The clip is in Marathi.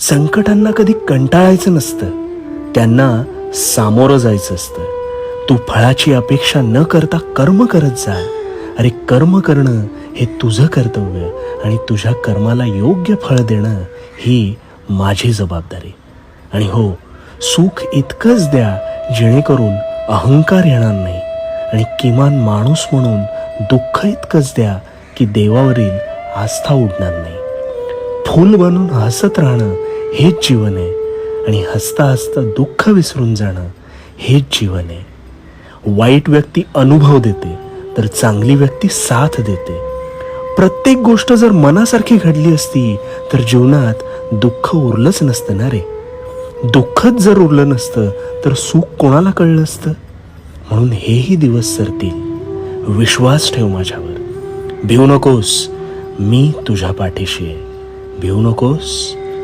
संकटांना कधी कंटाळायचं नसतं. त्यांना सामोरं जायचं असतं. तू फळाची अपेक्षा न करता कर्म करत जा. अरे कर्म करणं हे तुझं कर्तव्य आणि तुझ्या कर्माला योग्य फळ देणं ही माझी जबाबदारी. आणि हो सुख इतकंच द्या जेणेकरून अहंकार येणार नाही. आणि किमान माणूस म्हणून दुःख इतकंच द्या की देवावरील आस्था उडणार नाही. फूल बनून हसत राहणं हेच जीवन आहे. आणि हसता हसता दुःख विसरून जाणं हेच जीवन आहे. वाईट व्यक्ती अनुभव देते तर चांगली व्यक्ती साथ देते. प्रत्येक गोष्ट जर मनासारखी घडली असती तर जीवनात दुःख उरलंच नसतं ना रे. दुःखच जर उरलं नसतं तर सुख कोणाला कळलं असतं? म्हणून हेही दिवस सरतील. विश्वास ठेव माझ्यावर. भिवू नकोस मी तुझ्या पाठीशी आहे. भिवू नकोस